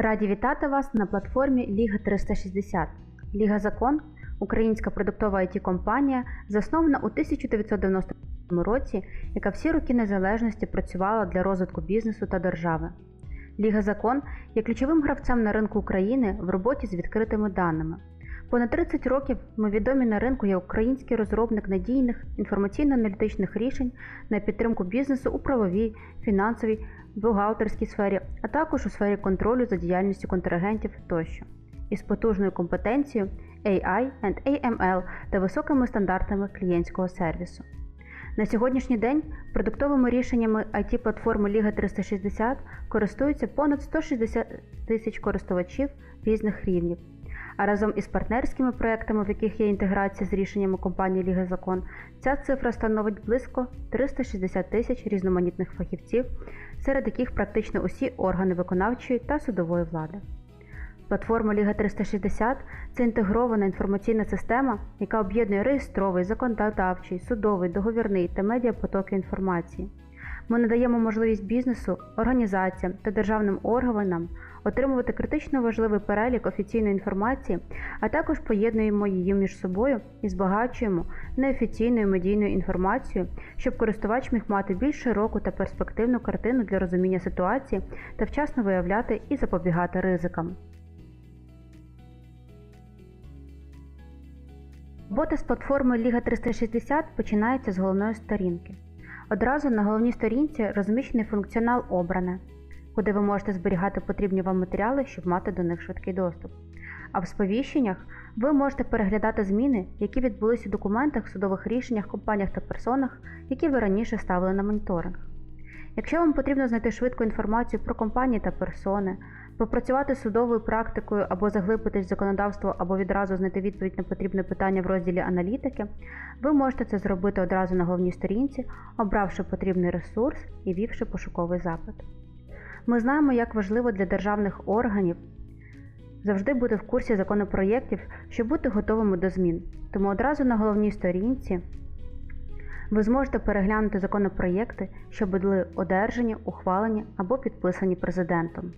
Раді вітати вас на платформі Ліга 360. Ліга Закон українська продуктова it компанія заснована у 1990 році, яка всі роки незалежності працювала для розвитку бізнесу та держави. Ліга Закон є ключовим гравцем на ринку України в роботі з відкритими даними. Понад 30 років ми відомі на ринку як український розробник надійних інформаційно-аналітичних рішень на підтримку бізнесу у правовій, фінансовій, бухгалтерській сфері, а також у сфері контролю за діяльністю контрагентів тощо, із потужною компетенцією AI and AML та високими стандартами клієнтського сервісу. На сьогоднішній день продуктовими рішеннями IT-платформи Ліга 360 користуються понад 160 тисяч користувачів різних рівнів. А разом із партнерськими проектами, в яких є інтеграція з рішеннями компанії Ліга Закон, ця цифра становить близько 360 тисяч різноманітних фахівців, серед яких практично усі органи виконавчої та судової влади. Платформа Ліга 360 це інтегрована інформаційна система, яка об'єднує реєстровий, законодавчий, судовий, договірний та медіапотоки інформації. Ми надаємо можливість бізнесу, організаціям та державним органам отримувати критично важливий перелік офіційної інформації, а також поєднуємо її між собою і збагачуємо неофіційною медійною інформацією, щоб користувач міг мати більш широку та перспективну картину для розуміння ситуації та вчасно виявляти і запобігати ризикам. Робота з платформою Ліга 360 починається з головної сторінки. Одразу на головній сторінці розміщений функціонал Обране, куди ви можете зберігати потрібні вам матеріали, щоб мати до них швидкий доступ. А в сповіщеннях ви можете переглядати зміни, які відбулись у документах, судових рішеннях, компаніях та персонах, які ви раніше ставили на моніторинг. Якщо вам потрібно знайти швидку інформацію про компанії та персони, попрацювати з судовою практикою або заглибитись в законодавство, або відразу знайти відповідь на потрібне питання в розділі аналітики, ви можете це зробити одразу на головній сторінці, обравши потрібний ресурс і ввівши пошуковий запит. Ми знаємо, як важливо для державних органів завжди бути в курсі законопроєктів, щоб бути готовими до змін. Тому одразу на головній сторінці ви зможете переглянути законопроєкти, що були одержані, ухвалені або підписані президентом.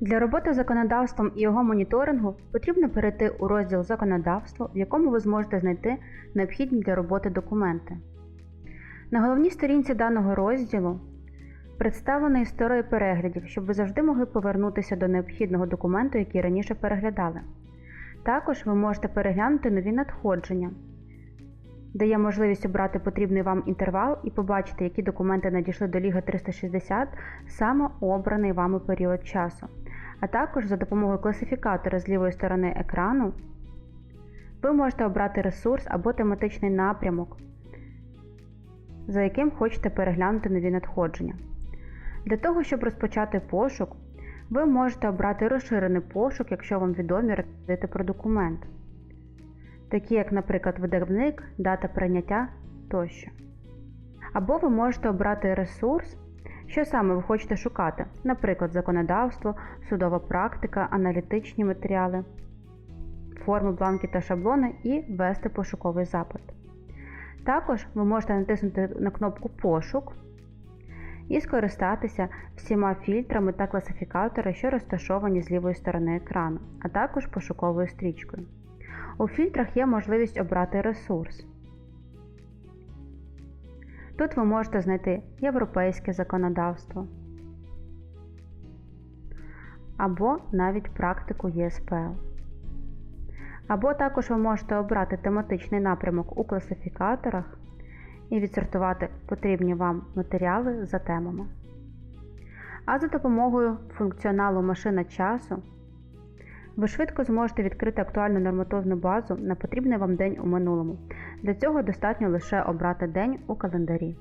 Для роботи з законодавством і його моніторингу потрібно перейти у розділ Законодавство, в якому ви зможете знайти необхідні для роботи документи. На головній сторінці даного розділу представлена історія переглядів, щоб ви завжди могли повернутися до необхідного документу, який раніше переглядали. Також ви можете переглянути нові надходження, де є можливість обрати потрібний вам інтервал і побачити, які документи надійшли до Ліги 360 саме обраний вами період часу. А також за допомогою класифікатора з лівої сторони екрану ви можете обрати ресурс або тематичний напрямок, за яким хочете переглянути нові надходження. Для того, щоб розпочати пошук, ви можете обрати розширений пошук, якщо вам відомі реквізити про документ, такі як, наприклад, видавник, дата прийняття тощо. Або ви можете обрати ресурс, що саме ви хочете шукати, наприклад, законодавство, судова практика, аналітичні матеріали, форми, бланки та шаблони і ввести пошуковий запит. Також ви можете натиснути на кнопку Пошук і скористатися всіма фільтрами та класифікаторами, що розташовані з лівої сторони екрану, а також пошуковою стрічкою. У фільтрах є можливість обрати ресурс. Тут ви можете знайти європейське законодавство або навіть практику ЄСПЛ. Або також ви можете обрати тематичний напрямок у класифікаторах і відсортувати потрібні вам матеріали за темами. А за допомогою функціоналу машина часу ви швидко зможете відкрити актуальну нормативну базу на потрібний вам день у минулому. Для цього достатньо лише обрати день у календарі.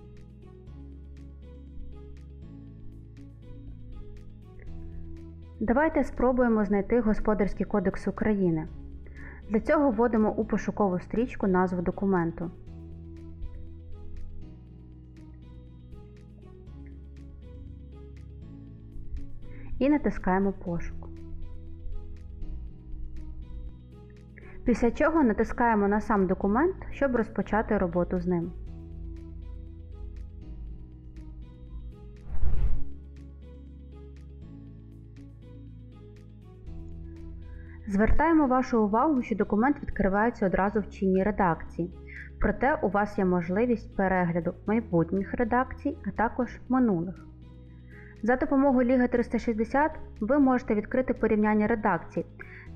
Давайте спробуємо знайти Господарський кодекс України. Для цього вводимо у пошукову стрічку назву документу. І натискаємо пошук. Після чого натискаємо на сам документ, щоб розпочати роботу з ним. Звертаємо вашу увагу, що документ відкривається одразу в чинній редакції. Проте у вас є можливість перегляду майбутніх редакцій, а також минулих. За допомогою Ліга 360 ви можете відкрити порівняння редакцій.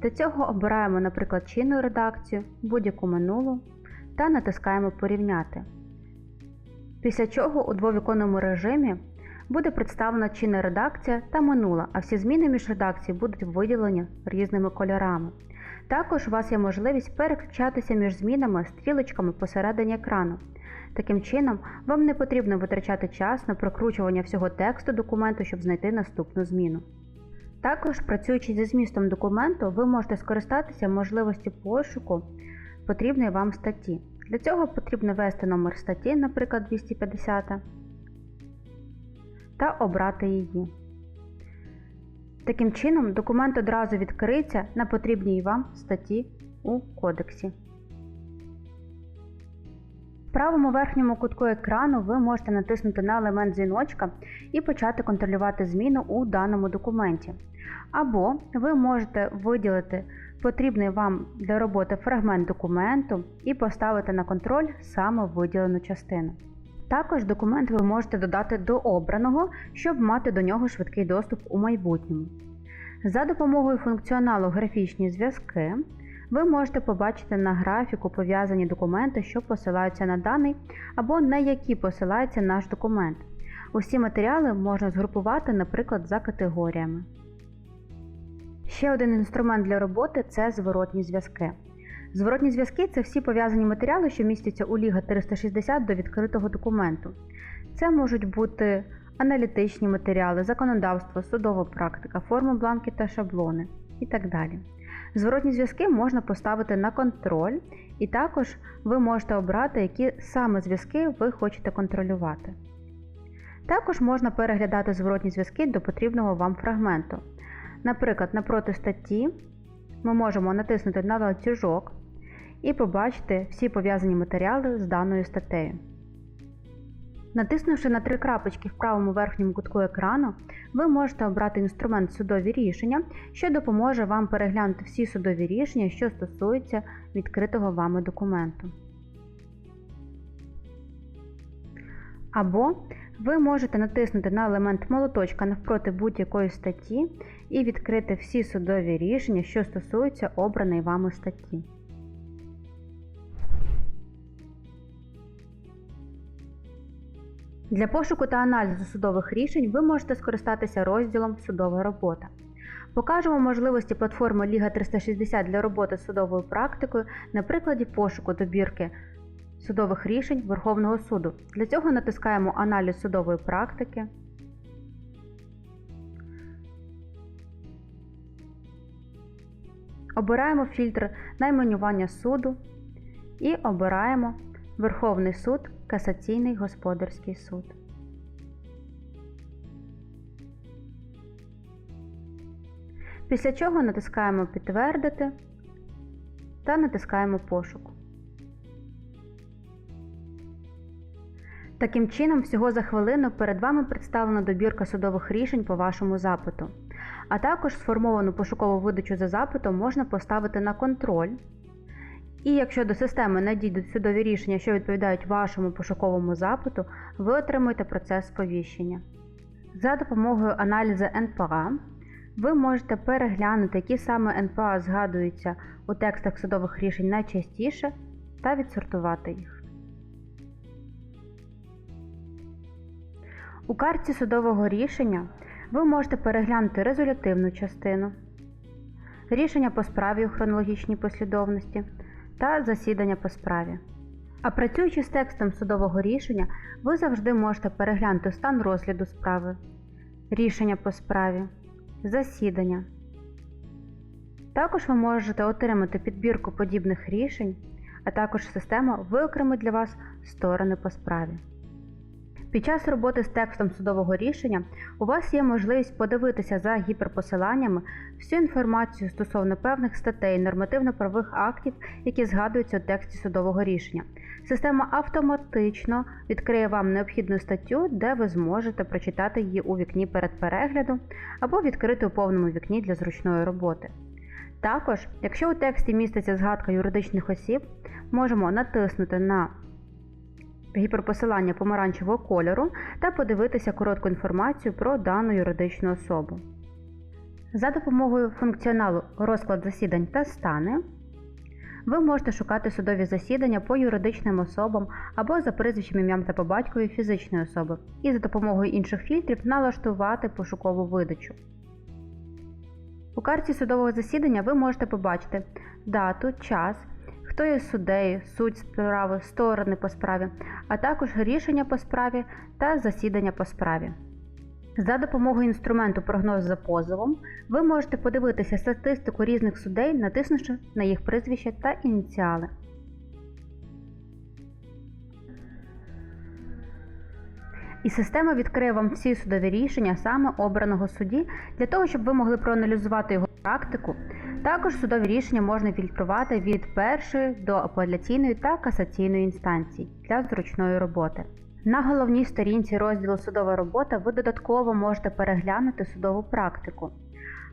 Для цього обираємо, наприклад, чинну редакцію, будь-яку минулу та натискаємо Порівняти. Після чого у двовіконному режимі буде представлена чинна редакція та минула, а всі зміни між редакцій будуть виділені різними кольорами. Також у вас є можливість переключатися між змінами стрілочками посередині екрану. Таким чином, вам не потрібно витрачати час на прокручування всього тексту документу, щоб знайти наступну зміну. Також, працюючи зі змістом документу, ви можете скористатися можливості пошуку потрібної вам статті. Для цього потрібно ввести номер статті, наприклад, 250, та обрати її. Таким чином, документ одразу відкриється на потрібній вам статті у кодексі. В правому верхньому кутку екрану ви можете натиснути на елемент дзвіночка і почати контролювати зміну у даному документі. Або ви можете виділити потрібний вам для роботи фрагмент документу і поставити на контроль саме виділену частину. Також документ ви можете додати до обраного, щоб мати до нього швидкий доступ у майбутньому. За допомогою функціоналу Графічні зв'язки ви можете побачити на графіку пов'язані документи, що посилаються на даний або на які посилається наш документ. Усі матеріали можна згрупувати, наприклад, за категоріями. Ще один інструмент для роботи це зворотні зв'язки. Зворотні зв'язки це всі пов'язані матеріали, що містяться у Ліга 360 до відкритого документу. Це можуть бути аналітичні матеріали, законодавство, судова практика, форми бланки та шаблони і так далі. Зворотні зв'язки можна поставити на контроль, і також ви можете обрати, які саме зв'язки ви хочете контролювати. Також можна переглядати зворотні зв'язки до потрібного вам фрагменту. Наприклад, напроти статті ми можемо натиснути на ланцюжок і побачити всі пов'язані матеріали з даною статтею. Натиснувши на три крапочки в правому верхньому кутку екрану, ви можете обрати інструмент Судові рішення, що допоможе вам переглянути всі судові рішення, що стосуються відкритого вами документу. Або ви можете натиснути на елемент молоточка навпроти будь-якої статті і відкрити всі судові рішення, що стосуються обраної вами статті. Для пошуку та аналізу судових рішень ви можете скористатися розділом Судова робота. Покажемо можливості платформи Ліга 360 для роботи з судовою практикою на прикладі пошуку добірки судових рішень Верховного суду. Для цього натискаємо Аналіз судової практики. Обираємо фільтр найменування суду і обираємо Верховний суд, Касаційний господарський суд. Після чого натискаємо Підтвердити та натискаємо Пошук. Таким чином, всього за хвилину перед вами представлена добірка судових рішень по вашому запиту. А також сформовану пошукову видачу за запитом можна поставити на контроль. І якщо до системи надійдуть судові рішення, що відповідають вашому пошуковому запиту, ви отримуєте процес сповіщення. За допомогою аналізу НПА ви можете переглянути, які саме НПА згадуються у текстах судових рішень найчастіше та відсортувати їх. У картці судового рішення ви можете переглянути резолютивну частину, рішення по справі у хронологічній послідовності та засідання по справі. А працюючи з текстом судового рішення, ви завжди можете переглянути стан розгляду справи, рішення по справі, засідання. Також ви можете отримати підбірку подібних рішень, а також система виокремить для вас сторони по справі. Під час роботи з текстом судового рішення у вас є можливість подивитися за гіперпосиланнями всю інформацію стосовно певних статей нормативно-правових актів, які згадуються у тексті судового рішення. Система автоматично відкриє вам необхідну статтю, де ви зможете прочитати її у вікні перед переглядом або відкрити у повному вікні для зручної роботи. Також, якщо у тексті міститься згадка юридичних осіб, можемо натиснути на гіперпосилання помаранчевого кольору та подивитися коротку інформацію про дану юридичну особу. За допомогою функціоналу розклад засідань та стани ви можете шукати судові засідання по юридичним особам або за прізвищем ім'ям та по батькові фізичної особи, і за допомогою інших фільтрів налаштувати пошукову видачу. У карті судового засідання ви можете побачити дату, час, хто є суддею, суть справи, сторони по справі, а також рішення по справі та засідання по справі. За допомогою інструменту прогноз за позовом ви можете подивитися статистику різних судей, натиснувши на їх прізвище та ініціали. І система відкриє вам всі судові рішення саме обраного судді для того, щоб ви могли проаналізувати його практику. Також судові рішення можна фільтрувати від першої до апеляційної та касаційної інстанцій для зручної роботи. На головній сторінці розділу Судова робота ви додатково можете переглянути судову практику.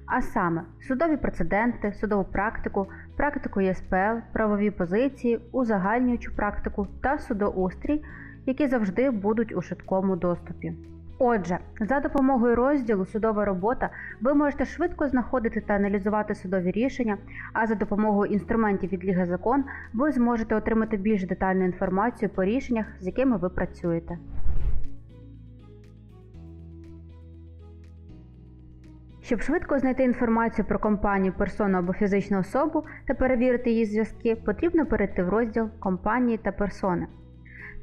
А саме судові прецеденти, судову практику, практику ЄСПЛ, правові позиції, узагальнюючу практику та судоустрій, які завжди будуть у швидкому доступі. Отже, за допомогою розділу Судова робота ви можете швидко знаходити та аналізувати судові рішення, а за допомогою інструментів від Ліги Закон ви зможете отримати більш детальну інформацію по рішеннях, з якими ви працюєте. Щоб швидко знайти інформацію про компанію, персону або фізичну особу та перевірити її зв'язки, потрібно перейти в розділ Компанії та персони.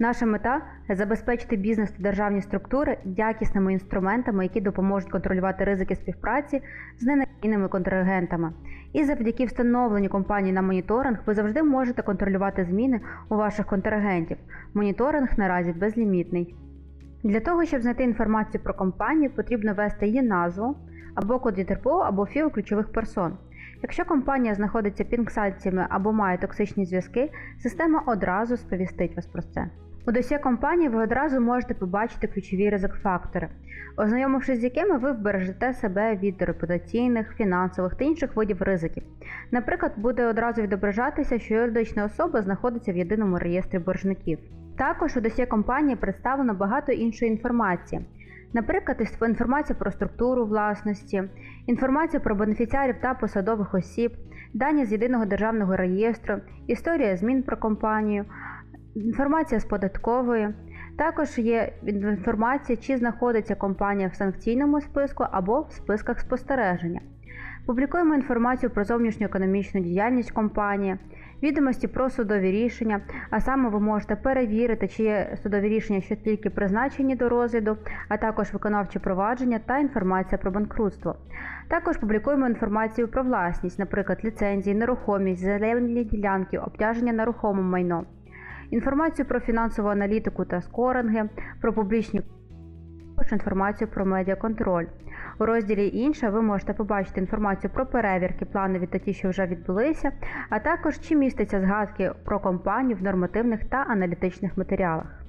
Наша мета забезпечити бізнес та державні структури якісними інструментами, які допоможуть контролювати ризики співпраці з ненадійними контрагентами. І завдяки встановленню компанії на моніторинг ви завжди можете контролювати зміни у ваших контрагентів. Моніторинг наразі безлімітний. Для того, щоб знайти інформацію про компанію, потрібно ввести її назву або код ЄТРПО, або фіо ключових персон. Якщо компанія знаходиться під санкціями або має токсичні зв'язки, система одразу сповістить вас про це. У досі компанії ви одразу можете побачити ключові ризик-фактори, ознайомившись з якими ви вбережете себе від репутаційних, фінансових та інших видів ризиків. Наприклад, буде одразу відображатися, що юридична особа знаходиться в єдиному реєстрі боржників. Також у досі компанії представлено багато іншої інформації. Наприклад, інформація про структуру власності, інформація про бенефіціарів та посадових осіб, дані з єдиного державного реєстру, історія змін про компанію, інформація з податкової. Також є інформація, чи знаходиться компанія в санкційному списку або в списках спостереження. Публікуємо інформацію про зовнішню економічну діяльність компанії, відомості про судові рішення, а саме ви можете перевірити, чи є судові рішення, що тільки призначені до розгляду, а також виконавче провадження та інформація про банкрутство. Також публікуємо інформацію про власність, наприклад, ліцензії, нерухомість, зелені ділянки, обтяження нерухомим майном, інформацію про фінансову аналітику та скоринги, про публічні інформацію про медіаконтроль. У розділі Інше ви можете побачити інформацію про перевірки, планові та ті, що вже відбулися, а також чи містяться згадки про компанію в нормативних та аналітичних матеріалах.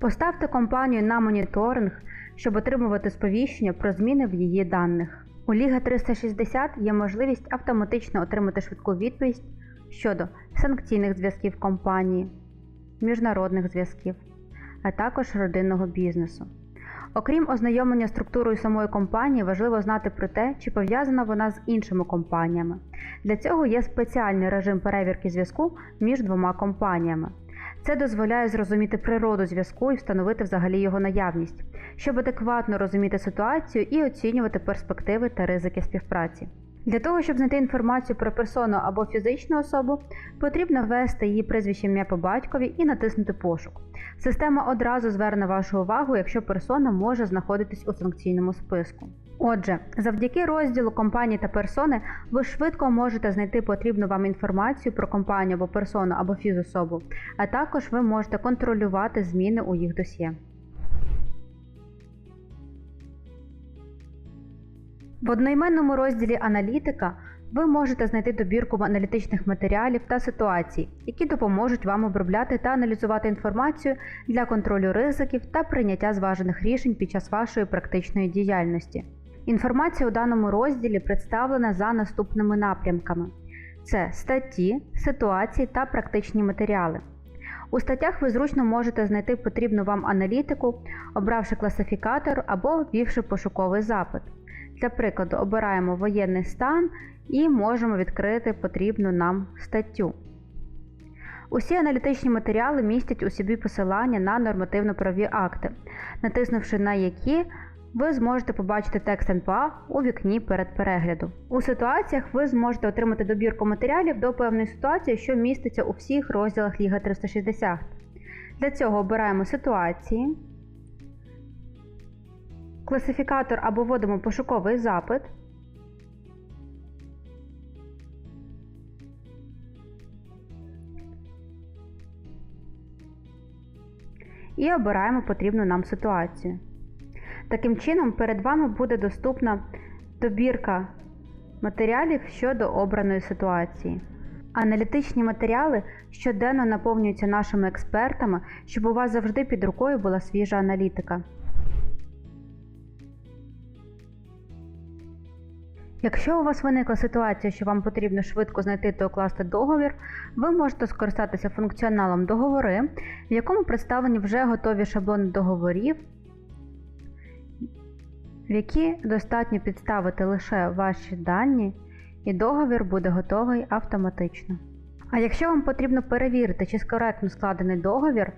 Поставте компанію на моніторинг, щоб отримувати сповіщення про зміни в її даних. У Ліга 360 є можливість автоматично отримати швидку відповідь щодо санкційних зв'язків компанії, міжнародних зв'язків, а також родинного бізнесу. Окрім ознайомлення структурою самої компанії, важливо знати про те, чи пов'язана вона з іншими компаніями. Для цього є спеціальний режим перевірки зв'язку між двома компаніями. Це дозволяє зрозуміти природу зв'язку і встановити взагалі його наявність, щоб адекватно розуміти ситуацію і оцінювати перспективи та ризики співпраці. Для того, щоб знайти інформацію про персону або фізичну особу, потрібно ввести її прізвище ім'я по батькові і натиснути пошук. Система одразу зверне вашу увагу, якщо персона може знаходитись у санкційному списку. Отже, завдяки розділу компанії та персони ви швидко можете знайти потрібну вам інформацію про компанію або персону або фізособу, а також ви можете контролювати зміни у їх досьє. В одноіменному розділі Аналітика ви можете знайти добірку аналітичних матеріалів та ситуацій, які допоможуть вам обробляти та аналізувати інформацію для контролю ризиків та прийняття зважених рішень під час вашої практичної діяльності. Інформація у даному розділі представлена за наступними напрямками: це статті, ситуації та практичні матеріали. У статтях ви зручно можете знайти потрібну вам аналітику, обравши класифікатор або ввівши пошуковий запит. Для прикладу, обираємо воєнний стан і можемо відкрити потрібну нам статтю. Усі аналітичні матеріали містять у собі посилання на нормативно-правові акти, натиснувши на які ви зможете побачити текст НПА у вікні перед перегляду. У ситуаціях ви зможете отримати добірку матеріалів до певної ситуації, що міститься у всіх розділах Ліга 360. Для цього обираємо ситуації, класифікатор або вводимо пошуковий запит. І обираємо потрібну нам ситуацію. Таким чином, перед вами буде доступна добірка матеріалів щодо обраної ситуації. Аналітичні матеріали щоденно наповнюються нашими експертами, щоб у вас завжди під рукою була свіжа аналітика. Якщо у вас виникла ситуація, що вам потрібно швидко знайти та укласти договір, ви можете скористатися функціоналом договори, в якому представлені вже готові шаблони договорів, в які достатньо підставити лише ваші дані, і договір буде готовий автоматично. А якщо вам потрібно перевірити, чи коректно складений договір,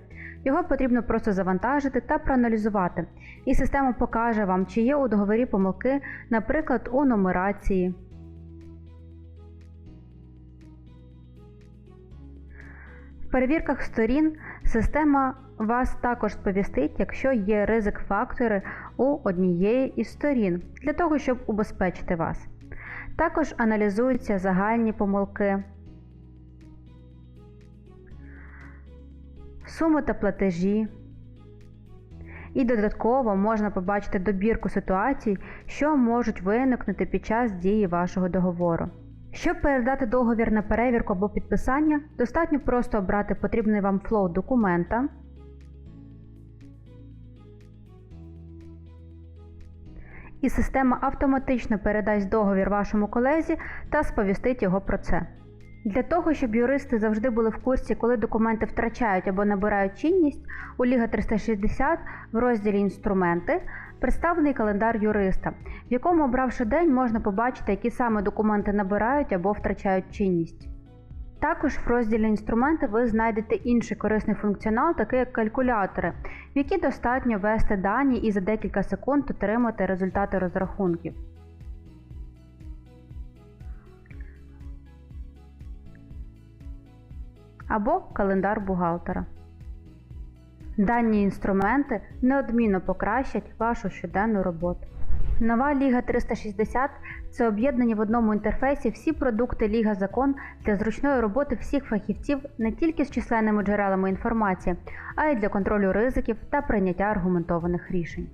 його потрібно просто завантажити та проаналізувати, і система покаже вам, чи є у договорі помилки, наприклад, у нумерації. В перевірках сторін система вас також сповістить, якщо є ризик фактори у однієї із сторін, для того, щоб убезпечити вас. Також аналізуються загальні помилки. Суми та платежі. І додатково можна побачити добірку ситуацій, що можуть виникнути під час дії вашого договору. Щоб передати договір на перевірку або підписання, достатньо просто обрати потрібний вам флоу документа. І система автоматично передасть договір вашому колезі та сповістить його про це. Для того, щоб юристи завжди були в курсі, коли документи втрачають або набирають чинність, у Ліга 360 в розділі Інструменти представлений календар юриста, в якому, обравши день, можна побачити, які саме документи набирають або втрачають чинність. Також в розділі інструменти ви знайдете інший корисний функціонал, такий як калькулятори, в які достатньо ввести дані і за декілька секунд отримати результати розрахунків. Або календар бухгалтера. Дані інструменти неодмінно покращать вашу щоденну роботу. Нова Ліга 360 це об'єднані в одному інтерфейсі всі продукти Ліга Закон для зручної роботи всіх фахівців не тільки з численними джерелами інформації, а й для контролю ризиків та прийняття аргументованих рішень.